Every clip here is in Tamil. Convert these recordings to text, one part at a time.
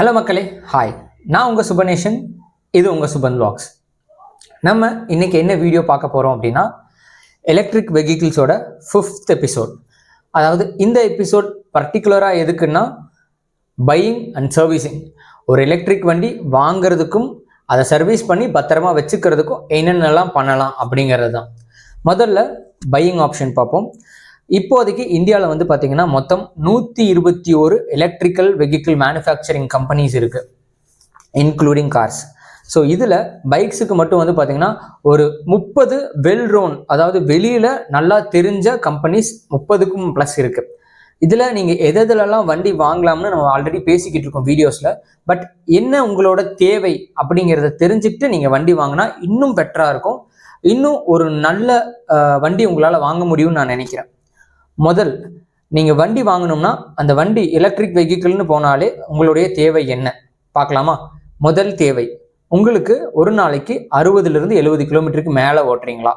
ஹலோ மக்களே ஹாய் நான் உங்கள் சுபநேஷன் இது உங்கள் சுபன் வ்ளாக்ஸ் நம்ம இன்றைக்கி என்ன வீடியோ பார்க்க போகிறோம் அப்படின்னா எலக்ட்ரிக் வெஹிக்கிள்ஸோட ஃபிஃப்த் எபிசோட் அதாவது இந்த எபிசோட் பர்டிகுலராக எதுக்குன்னா பையிங் அண்ட் சர்வீசிங் ஒரு எலக்ட்ரிக் வண்டி வாங்குறதுக்கும் அதை சர்வீஸ் பண்ணி பத்திரமா வச்சுக்கிறதுக்கும் என்னென்னலாம் பண்ணலாம் அப்படிங்கிறது தான் முதல்ல பையிங் ஆப்ஷன் பார்ப்போம். இப்போதைக்கு இந்தியாவில் வந்து பார்த்தீங்கன்னா மொத்தம் நூற்றி இருபத்தி ஒரு எலக்ட்ரிக்கல் வெஹிக்கிள் மேனுஃபேக்சரிங் கம்பெனிஸ் இருக்குது இன்க்ளூடிங் கார்ஸ் ஸோ இதில் பைக்ஸுக்கு மட்டும் வந்து பார்த்தீங்கன்னா ஒரு முப்பது வெல் ரோன் அதாவது வெளியில் நல்லா தெரிஞ்ச கம்பெனிஸ் முப்பதுக்கும் ப்ளஸ் இருக்குது இதில் நீங்கள் எதெல்லாம் வண்டி வாங்கலாம்னு நம்ம ஆல்ரெடி பேசிக்கிட்டு இருக்கோம் வீடியோஸில் பட் என்ன உங்களோட தேவை அப்படிங்கிறத தெரிஞ்சுக்கிட்டு நீங்கள் வண்டி வாங்கினா இன்னும் பெட்டராக இருக்கும். இன்னும் ஒரு நல்ல வண்டி உங்களால் வாங்க முடியும்னு நான் நினைக்கிறேன். முதல் நீங்கள் வண்டி வாங்கணும்னா அந்த வண்டி எலக்ட்ரிக் வெஹிக்கிள்னு போனாலே உங்களுடைய தேவை என்ன? பார்க்கலாமா? முதல் தேவை உங்களுக்கு ஒரு நாளைக்கு அறுபதுலேருந்து எழுபது கிலோமீட்டருக்கு மேலே ஓட்டுறீங்களா?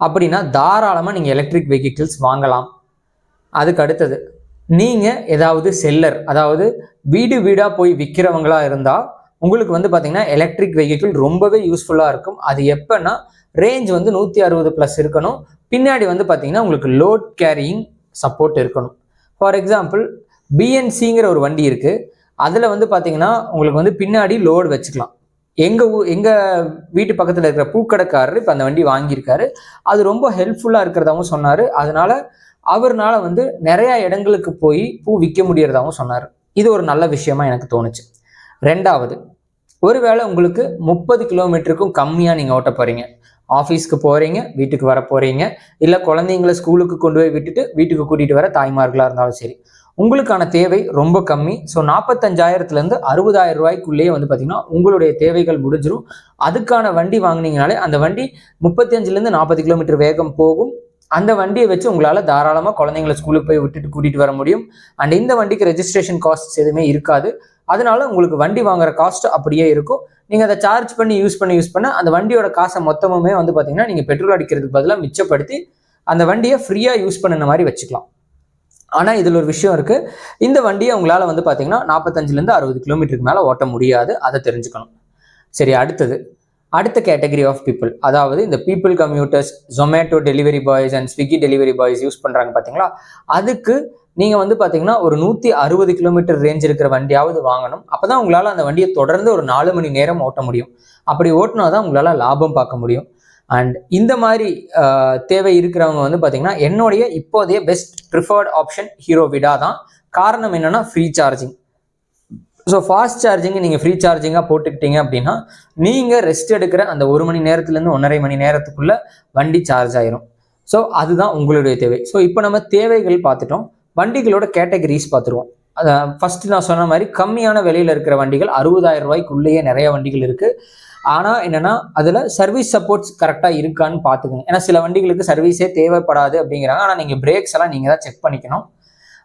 அப்படின்னா தாராளமாக நீங்கள் எலக்ட்ரிக் வெஹிக்கிள்ஸ் வாங்கலாம். அதுக்கு அடுத்தது நீங்கள் ஏதாவது செல்லர் அதாவது வீடு வீடாக போய் விற்கிறவங்களா இருந்தால் உங்களுக்கு வந்து பார்த்திங்கன்னா எலக்ட்ரிக் வெஹிக்கிள் ரொம்பவே யூஸ்ஃபுல்லாக இருக்கும். அது எப்போன்னா ரேஞ்ச் வந்து நூற்றி அறுபது ப்ளஸ் இருக்கணும். பின்னாடி வந்து பார்த்தீங்கன்னா உங்களுக்கு லோட் கேரியிங் சப்போர்ட் இருக்கணும். ஃபார் எக்ஸாம்பிள் பிஎன்சிங்கிற ஒரு வண்டி இருக்குது அதில் வந்து பார்த்தீங்கன்னா உங்களுக்கு வந்து பின்னாடி லோடு வச்சுக்கலாம். எங்கள் ஊ எங்கள் வீட்டு பக்கத்தில் இருக்கிற பூக்கடைக்காரர் இப்போ அந்த வண்டி வாங்கியிருக்காரு. அது ரொம்ப ஹெல்ப்ஃபுல்லாக இருக்கிறதாகவும் சொன்னார். அதனால் அவர்னால வந்து நிறையா இடங்களுக்கு போய் பூ விற்க முடியறதாகவும் சொன்னார். இது ஒரு நல்ல விஷயமா எனக்கு தோணுச்சு. ரெண்டாவது ஒருவேளை உங்களுக்கு முப்பது கிலோமீட்டருக்கும் கம்மியாக நீங்கள் ஓட்ட போகிறீங்க ஆஃபீஸ்க்கு போகிறீங்க வீட்டுக்கு வர போகிறீங்க இல்லை குழந்தைங்கள ஸ்கூலுக்கு கொண்டு போய் விட்டுட்டு வீட்டுக்கு கூட்டிகிட்டு வர தாய்மார்களாக இருந்தாலும் சரி உங்களுக்கான தேவை ரொம்ப கம்மி. ஸோ நாற்பத்தஞ்சாயிரத்துலேருந்து அறுபதாயிரம் ரூபாய்க்குள்ளேயே வந்து பார்த்தீங்கன்னா உங்களுடைய தேவைகள் முடிஞ்சிடும் அதுக்கான வண்டி வாங்கினீங்கனாலே அந்த வண்டி முப்பத்தஞ்சுலேருந்து நாற்பது கிலோமீட்டர் வேகம் போகும். அந்த வண்டியை வச்சு உங்களால் தாராளமாக குழந்தைங்கள ஸ்கூலுக்கு போய் விட்டுட்டு கூட்டிகிட்டு வர முடியும். அண்ட் இந்த வண்டிக்கு ரெஜிஸ்ட்ரேஷன் காஸ்ட்ஸ் எதுவுமே இருக்காது. அதனால உங்களுக்கு வண்டி வாங்குற காஸ்ட் அப்படியே இருக்கும். நீங்கள் அதை சார்ஜ் பண்ணி யூஸ் பண்ணி யூஸ் பண்ண அந்த வண்டியோட காசை மொத்தமுமே வந்து பார்த்தீங்கன்னா நீங்கள் பெட்ரோல் அடிக்கிறதுக்கு பதிலாக மிச்சப்படுத்தி அந்த வண்டியை ஃப்ரீயாக யூஸ் பண்ணுன மாதிரி வச்சுக்கலாம். ஆனால் இதில் ஒரு விஷயம் இருக்குது இந்த வண்டியை உங்களால் வந்து பார்த்தீங்கன்னா நாற்பத்தஞ்சிலேருந்து அறுபது கிலோமீட்டருக்கு மேலே ஓட்ட முடியாது. அதை தெரிஞ்சுக்கணும். சரி அடுத்தது. அடுத்த கேட்டகரி ஆஃப் பீப்புள் அதாவது இந்த people commuters Zomato delivery boys and Swiggy delivery boys use பண்ணுறாங்க பார்த்தீங்களா அதுக்கு நீங்கள் வந்து பார்த்தீங்கன்னா ஒரு நூற்றி அறுபது கிலோமீட்டர் ரேஞ்ச் இருக்கிற வண்டியாவது வாங்கணும். அப்போ தான் உங்களால் அந்த வண்டியை தொடர்ந்து ஒரு நாலு மணி நேரம் ஓட்ட முடியும். அப்படி ஓட்டினா தான் உங்களால் லாபம் பார்க்க முடியும். அண்ட் இந்த மாதிரி தேவை இருக்கிறவங்க வந்து பார்த்தீங்கன்னா என்னுடைய இப்போதைய பெஸ்ட் ப்ரிஃபர்ட் ஆப்ஷன் ஹீரோ விடா தான். காரணம் என்னென்னா free charging so fast charging நீங்கள் ஃப்ரீ சார்ஜிங்காக போட்டுக்கிட்டீங்க அப்படின்னா நீங்கள் ரெஸ்ட் எடுக்கிற அந்த ஒரு மணி நேரத்துலேருந்து ஒன்றரை மணி நேரத்துக்குள்ளே வண்டி சார்ஜ் ஆயிரும். ஸோ அதுதான் உங்களுடைய தேவை. ஸோ இப்போ நம்ம தேவைகள் பார்த்துட்டோம். வண்டிகளோட கேட்டகரிஸ் பார்த்துருவோம். அதை ஃபர்ஸ்ட் நான் சொன்ன மாதிரி கம்மியான விலையில் இருக்கிற வண்டிகள் அறுபதாயிரம் ரூபாய்க்குள்ளேயே நிறைய வண்டிகள் இருக்குது ஆனால் என்னென்னா அதில் சர்வீஸ் சப்போர்ட்ஸ் கரெக்டாக இருக்கான்னு பார்த்துக்கணும் ஏன்னா சில வண்டிகளுக்கு சர்வீஸே தேவைப்படாது அப்படிங்கிறாங்க. ஆனால் நீங்கள் பிரேக்ஸ் எல்லாம் நீங்கள் தான் செக் பண்ணிக்கணும்.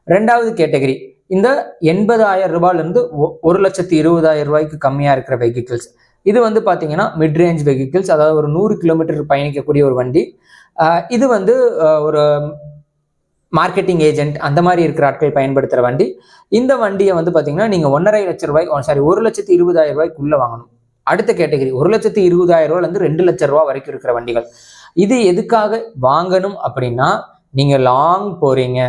ரெண்டாவது கேட்டகரி இந்த எண்பதாயிரம் ரூபாயிலேருந்து ஒ- ஒரு லட்சத்தி இருபதாயிரம் ரூபாய்க்கு கம்மியாக இருக்கிற வெஹிக்கிள்ஸ் இது வந்து பார்த்தீங்கன்னா மிட் ரேஞ்ச் வெஹிக்கிள்ஸ் அதாவது ஒரு நூறு கிலோமீட்டர் பயணிக்கக்கூடிய ஒரு வண்டி. இது வந்து ஒரு மார்க்கெட்டிங் ஏஜென்ட் அந்த மாதிரி இருக்கிற ஆட்கள் பயன்படுத்துகிற வண்டி. இந்த வண்டியை வந்து பார்த்தீங்கன்னா நீங்கள் ஒன்றரை லட்ச ரூபாய் சாரி ஒரு லட்சத்தி இருபதாயிரம் ரூபாய்க்குள்ளே வாங்கணும். அடுத்த கேட்டகரி ஒரு லட்சத்தி இருபதாயிரம் ரூபாயிலேருந்து ரெண்டு லட்ச ரூபா வரைக்கும் இருக்கிற வண்டிகள். இது எதுக்காக வாங்கணும் அப்படின்னா நீங்கள் லாங் போகிறீங்க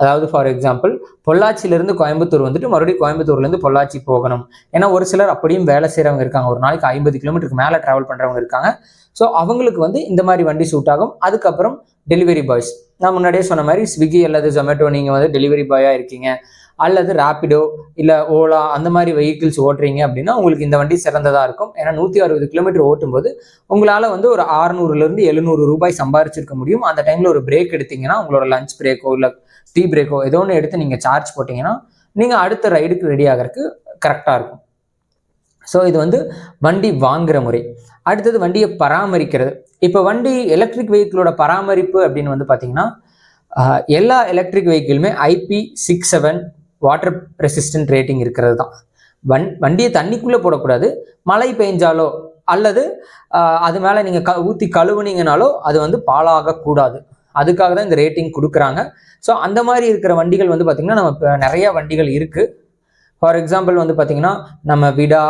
அதாவது ஃபார் எக்ஸாம்பிள் பொள்ளாச்சியிலேருந்து கோயம்புத்தூர் வந்துட்டு மறுபடியும் கோயம்புத்தூர்லேருந்து பொள்ளாச்சி போகணும். ஏன்னா ஒரு சிலர் அப்படியும் வேலை செய்கிறவங்க இருக்காங்க. ஒரு நாளைக்கு ஐம்பது கிலோமீட்டருக்கு மேலே ட்ராவல் பண்ணுறவங்க இருக்காங்க. ஸோ அவங்களுக்கு வந்து இந்த மாதிரி வண்டி சூட் ஆகும். அதுக்கப்புறம் டெலிவரி பாய்ஸ் நான் முன்னாடியே சொன்ன மாதிரி ஸ்விக்கி அல்லது ஜொமேட்டோ நீங்கள் வந்து டெலிவரி பாயாக இருக்கீங்க. அல்லது ரேப்பிடோ இல்லை ஓலா அந்த மாதிரி வெஹிக்கிள்ஸ் ஓட்டுறீங்க அப்படின்னா உங்களுக்கு இந்த வண்டி சிறந்ததாக இருக்கும். ஏன்னா நூற்றி அறுபது கிலோமீட்டர் ஓட்டும்போது உங்களால் வந்து ஒரு ஆறுநூறுலேருந்து எழுநூறு ரூபாய் சம்பாரிச்சிருக்க முடியும். அந்த டைமில் ஒரு பிரேக் எடுத்தீங்கன்னா உங்களோட லஞ்ச் பிரேக்கோ இல்லை டீ பிரேக்கோ ஏதோ ஒன்று எடுத்து நீங்கள் சார்ஜ் போட்டிங்கன்னா நீங்கள் அடுத்த ரைடுக்கு ரெடி ஆகிறதுக்கு கரெக்டாக இருக்கும். ஸோ இது வந்து வண்டி வாங்குற முறை. அடுத்தது வண்டியை பராமரிக்கிறது. இப்போ வண்டி எலக்ட்ரிக் வெஹிக்கிளோட பராமரிப்பு அப்படின்னு வந்து பார்த்தீங்கன்னா எல்லா electric வெஹிக்கிளுமே IP six seven water resistant rating இருக்கிறது தான். வண் வண்டியை தண்ணிக்குள்ளே போடக்கூடாது. மழை பெஞ்சாலோ அல்லது அது மேலே நீங்கள் க ஊற்றி கழுவுனீங்கனாலோ அது வந்து பாழாகக்கூடாது. அதுக்காக தான் இந்த ரேட்டிங் கொடுக்குறாங்க. ஸோ அந்த மாதிரி இருக்கிற வண்டிகள் வந்து பார்த்திங்கன்னா நம்ம இப்போ வண்டிகள் இருக்குது ஃபார் எக்ஸாம்பிள் வந்து பார்த்தீங்கன்னா நம்ம விடா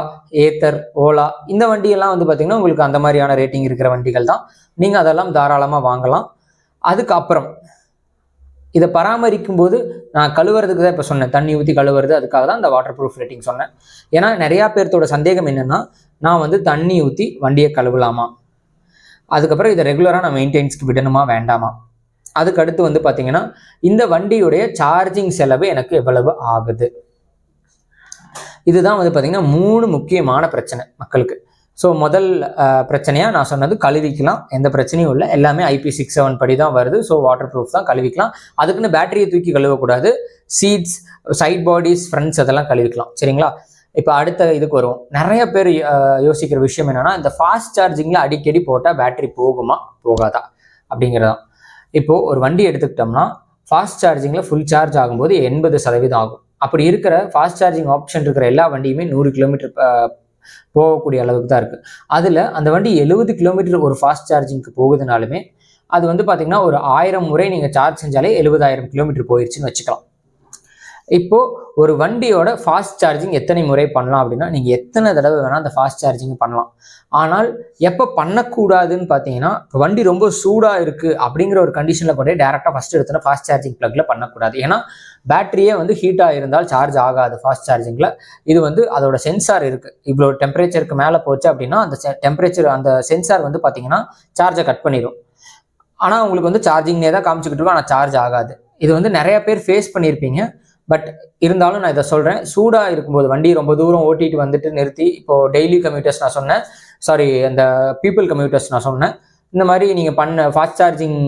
ஏத்தர் ஓலா இந்த வண்டியெல்லாம் வந்து பார்த்தீங்கன்னா உங்களுக்கு அந்த மாதிரியான ரேட்டிங் இருக்கிற வண்டிகள் தான். நீங்கள் அதெல்லாம் தாராளமாக வாங்கலாம். அதுக்கப்புறம் இதை பராமரிக்கும் போது நான் கழுவுறதுக்கு தான் இப்போ சொன்னேன். தண்ணி ஊற்றி கழுவுறது அதுக்காக தான் இந்த வாட்டர் ப்ரூஃப் ரேட்டிங் சொன்னேன். ஏன்னா நிறையா பேர்த்தோட சந்தேகம் என்னென்னா நான் வந்து தண்ணி ஊற்றி வண்டியை கழுவலாமா? அதுக்கப்புறம் இதை ரெகுலராக நான் மெயின்டைன்ஸ்க்கு விடணுமா வேண்டாமா? அதுக்கடுத்து வந்து பார்த்தீங்கன்னா இந்த வண்டியுடைய சார்ஜிங் செலவு எனக்கு எவ்வளவு ஆகுது? இதுதான் வந்து பார்த்திங்கன்னா மூணு முக்கியமான பிரச்சனை மக்களுக்கு. ஸோ முதல் பிரச்சனையாக நான் சொன்னது கழுவிக்கலாம். எந்த பிரச்சனையும் இல்லை. எல்லாமே ஐபி சிக்ஸ் செவன் படி தான் வருது. ஸோ வாட்டர் ப்ரூஃப் தான் கழுவிக்கலாம். அதுக்குன்னு பேட்டரியை தூக்கி கழுவக்கூடாது. சீட்ஸ் சைட் பாடிஸ் ஃப்ரண்ட்ஸ் அதெல்லாம் கழுவிக்கலாம். சரிங்களா? இப்போ அடுத்த இதுக்கு வருவோம். நிறைய பேர் யோசிக்கிற விஷயம் என்னென்னா இந்த ஃபாஸ்ட் சார்ஜிங்கில் அடிக்கடி போட்டால் பேட்டரி போகுமா? போகாதா? அப்படிங்கிறதான். இப்போது ஒரு வண்டி எடுத்துக்கிட்டோம்னா ஃபாஸ்ட் சார்ஜிங்கில் ஃபுல் சார்ஜ் ஆகும்போது எண்பது சதவீதம் ஆகும். அப்படி இருக்கிற ஃபாஸ்ட் சார்ஜிங் ஆப்ஷன் இருக்கிற எல்லா வண்டியுமே நூறு கிலோமீட்டர் போகக்கூடிய அளவுக்கு தான் இருக்குது அதில் அந்த வண்டி எழுபது கிலோமீட்டர் ஒரு ஃபாஸ்ட் சார்ஜிங்க்கு போகுதுனாலுமே அது வந்து பார்த்திங்கன்னா ஒரு ஆயிரம் முறை நீங்கள் சார்ஜ் செஞ்சாலே எழுபதாயிரம் கிலோமீட்டர் போயிடுச்சுன்னு வச்சுக்கலாம். இப்போ ஒரு வண்டியோட ஃபாஸ்ட் சார்ஜிங் எத்தனை முறை பண்ணலாம் அப்படின்னா நீங்கள் எத்தனை தடவை வேணால் அந்த ஃபாஸ்ட் சார்ஜிங் பண்ணலாம். ஆனால் எப்போ பண்ணக்கூடாதுன்னு பார்த்தீங்கன்னா வண்டி ரொம்ப சூடாக இருக்குது அப்படிங்கிற ஒரு கண்டிஷனில் கொண்டே டேரெக்டாக ஃபஸ்ட் எடுத்தோன்னா ஃபாஸ்ட் சார்ஜிங் ப்ளக்கில் பண்ணக்கூடாது. ஏன்னா பேட்டரியே வந்து ஹீட்டாக இருந்தால் சார்ஜ் ஆகாது ஃபாஸ்ட் சார்ஜிங்கில் இது வந்து அதோட சென்சார் இருக்குது இவ்வளோ டெம்பரேச்சருக்கு மேலே போச்சு அப்படின்னா அந்த டெம்பரேச்சர் அந்த சென்சார் வந்து பார்த்தீங்கன்னா சார்ஜை கட் பண்ணிடும் ஆனால் உங்களுக்கு வந்து சார்ஜிங்னே தான் காமிச்சிக்கிட்டு இருக்கும். ஆனால் சார்ஜ் ஆகாது. இது வந்து நிறைய பேர் ஃபேஸ் பண்ணியிருப்பீங்க பட் இருந்தாலும் நான் இதை சொல்கிறேன் சூடாக இருக்கும்போது வண்டி ரொம்ப தூரம் ஓட்டிட்டு வந்துட்டு நிறுத்தி இப்போது டெய்லி கம்யூட்டர்ஸ் நான் சொன்னேன். சாரி அந்த பீப்புள் கம்யூட்டர்ஸ் நான் சொன்னேன். இந்த மாதிரி நீங்கள் பண்ண ஃபாஸ்ட் சார்ஜிங்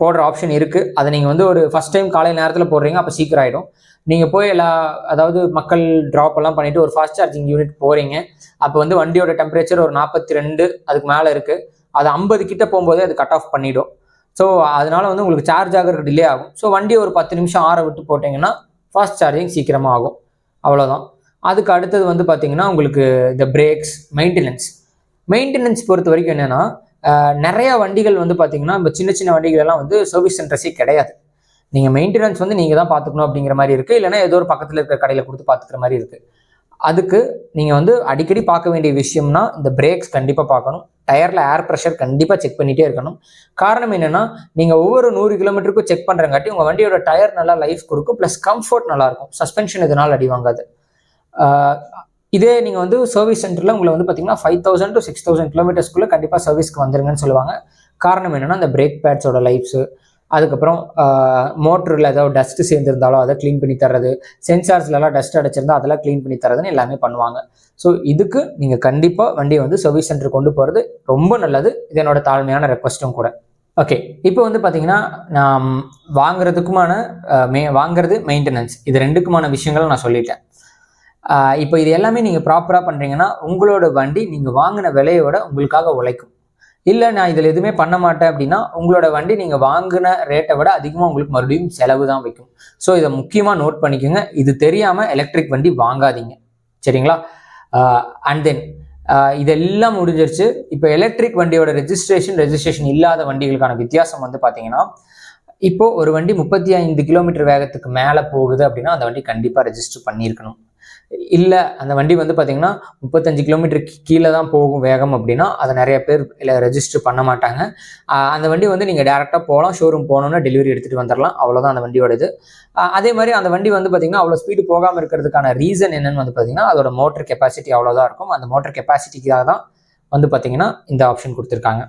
போடுற ஆப்ஷன் இருக்குது அதை நீங்கள் வந்து ஒரு ஃபஸ்ட் டைம் காலை நேரத்தில் போடுறீங்க அப்போ சீக்கிரம் ஆகிடும் நீங்கள் போய் எல்லா அதாவது மக்கள் ட்ராப் எல்லாம் பண்ணிவிட்டு ஒரு ஃபாஸ்ட் சார்ஜிங் யூனிட் போகிறீங்க அப்போ வந்து வண்டியோட டெம்பரேச்சர் ஒரு நாற்பத்தி ரெண்டு அதுக்கு மேலே இருக்குது அது ஐம்பது கிட்ட போகும்போதே அது கட் ஆஃப் பண்ணிவிடும் ஸோ அதனால வந்து உங்களுக்கு சார்ஜ் ஆகிறதுக்கு டிலே ஆகும். ஸோ வண்டியை ஒரு பத்து நிமிஷம் ஆற விட்டு போட்டிங்கன்னா ஃபாஸ்ட் சார்ஜிங் சீக்கிரமாக ஆகும் அவ்வளோதான் அதுக்கு அடுத்தது வந்து பார்த்தீங்கன்னா உங்களுக்கு இந்த பிரேக்ஸ் மெயின்டெனன்ஸ் மெயின்டெனன்ஸ் பொறுத்த வரைக்கும் என்னென்னா நிறைய வண்டிகள் வந்து பார்த்தீங்கன்னா இப்போ சின்ன சின்ன வண்டிகள் எல்லாம் வந்து சர்வீஸ் சென்டர்ஸே கிடையாது. நீங்கள் மெயின்டெனன்ஸ் வந்து நீங்கள் தான் பார்த்துக்கணும் அப்படிங்கிற மாதிரி இருக்குது இல்லைனா ஏதோ ஒரு பக்கத்தில் இருக்கிற கடையில் கொடுத்து பார்த்துக்கிற மாதிரி இருக்குது அதுக்கு நீங்கள் வந்து அடிக்கடி பார்க்க வேண்டிய விஷயம்னா இந்த பிரேக்ஸ் கண்டிப்பாக பார்க்கணும். டயரில் ஏர் ப்ரெஷர் கண்டிப்பாக செக் பண்ணிகிட்டே இருக்கணும். காரணம் என்னென்னா நீங்கள் ஒவ்வொரு நூறு கிலோமீட்டருக்கும் செக் பண்ணுறங்காட்டி உங்கள் வண்டியோட டயர் நல்லா லைஃப் கொடுக்கும். ப்ளஸ் கம்ஃபர்ட் நல்லாயிருக்கும் சஸ்பென்ஷன் இதனால் அடி வாங்காது. இதே நீங்கள் வந்து சர்வீஸ் சென்டரில் உங்களை வந்து பார்த்தீங்கன்னா five thousand to six thousand கிலோமீட்டர்ஸ்க்குள்ளே கண்டிப்பாக சர்வீஸ்க்கு வந்துருங்கன்னு சொல்லுவாங்க. காரணம் என்னென்னா அந்த பிரேக் பேட்ஸோட லைஃப்ஸு அதுக்கப்புறம் மோட்டரில் ஏதாவது டஸ்ட்டு சேர்ந்துருந்தாலும் அதை க்ளீன் பண்ணி தர்றது சென்சார்ஸ்லலாம் டஸ்ட் அடைச்சிருந்தா அதெல்லாம் க்ளீன் பண்ணி தரதுன்னு எல்லாமே பண்ணுவாங்க. ஸோ இதுக்கு நீங்கள் கண்டிப்பாக வண்டியை வந்து சர்வீஸ் சென்டர் கொண்டு போகிறது ரொம்ப நல்லது. இது என்னோட தாழ்மையான ரெக்வஸ்ட்டும் கூட. ஓகே இப்போ வந்து பார்த்தீங்கன்னா நான் வாங்குறதுக்குமான மே வாங்குறது மெயின்டெனன்ஸ் இது ரெண்டுக்குமான விஷயங்களும் நான் சொல்லிட்டேன். இப்போ இது எல்லாமே நீங்கள் ப்ராப்பராக பண்ணுறீங்கன்னா உங்களோட வண்டி நீங்கள் வாங்கின விலையோட உங்களுக்காக உழைக்கும். இல்லை நான் இதில் எதுவுமே பண்ண மாட்டேன் அப்படின்னா உங்களோட வண்டி நீங்கள் வாங்கின ரேட்டை விட அதிகமாக உங்களுக்கு மறுபடியும் செலவு தான் வைக்கும். ஸோ இதை முக்கியமாக நோட் பண்ணிக்கோங்க. இது தெரியாமல் எலக்ட்ரிக் வண்டி வாங்காதீங்க. சரிங்களா? அண்ட் தென் இதெல்லாம் முடிஞ்சிருச்சு. இப்போ எலக்ட்ரிக் வண்டியோட ரெஜிஸ்ட்ரேஷன் ரெஜிஸ்ட்ரேஷன் இல்லாத வண்டிகளுக்கான வித்தியாசம் வந்து பார்த்தீங்கன்னா இப்போ ஒரு வண்டி முப்பத்தி ஐந்து கிலோமீட்டர் வேகத்துக்கு மேலே போகுது அப்படின்னா அந்த வண்டி கண்டிப்பாக ரெஜிஸ்டர் பண்ணியிருக்கணும். இல்லை அந்த வண்டி வந்து பார்த்தீங்கன்னா முப்பத்தஞ்சு கிலோமீட்டருக்கு கீழே தான் போகும் வேகம் அப்படின்னா அதை நிறைய பேர் இல்லை ரெஜிஸ்டர் பண்ண மாட்டாங்க. அந்த வண்டி வந்து நீங்கள் டேரெக்டாக போகலாம் ஷோரூம் போனோன்னா டெலிவரி எடுத்துகிட்டு வந்துடலாம் அவ்வளோதான் அந்த வண்டியோட இது அதே மாதிரி அந்த வண்டி வந்து பார்த்திங்கன்னா அவ்வளோ ஸ்பீடு போகாமல் இருக்கிறதுக்கான ரீசன் என்னென்னு வந்து பார்த்திங்கன்னா அதோட மோட்டர் கெப்பாசிட்டி அவ்வளோதான் இருக்கும். அந்த மோட்டர் கெப்பாசிட்டிக்காக தான் வந்து பார்த்திங்கன்னா இந்த ஆப்ஷன் கொடுத்துருக்காங்க.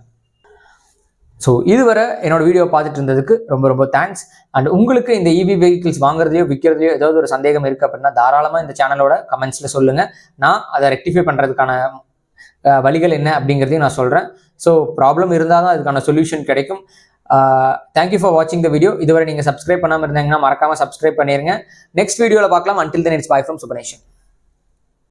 ஸோ இதுவரை என்னோட வீடியோ பார்த்துட்டு இருந்ததுக்கு ரொம்ப ரொம்ப தேங்க்ஸ் அண்ட் உங்களுக்கு இந்த இவி வெஹிக்கிள்ஸ் வாங்குறதையோ விற்கிறதையோ ஏதாவது ஒரு சந்தேகம் இருக்குது அப்படின்னா தாராளமாக இந்த சேனலோட கமெண்ட்ஸில் சொல்லுங்கள் நான் அதை ரெக்டிஃபை பண்ணுறதுக்கான வழிகள் என்ன அப்படிங்கிறதையும் நான் சொல்கிறேன் ஸோ ப்ராப்ளம் இருந்தால் தான் அதுக்கான சொல்யூஷன் கிடைக்கும். தேங்க்யூ ஃபார் வாட்சிங் த வீடியோ இதுவரை நீங்கள் சப்ஸ்கிரைப் பண்ணாமல் இருந்தாங்கன்னா மறக்காமல் சப்ஸ்கிரைப் பண்ணிடுங்க நெக்ஸ்ட் வீடியோவில் பார்க்கலாம். Until then it's bye from சுபனேஷன்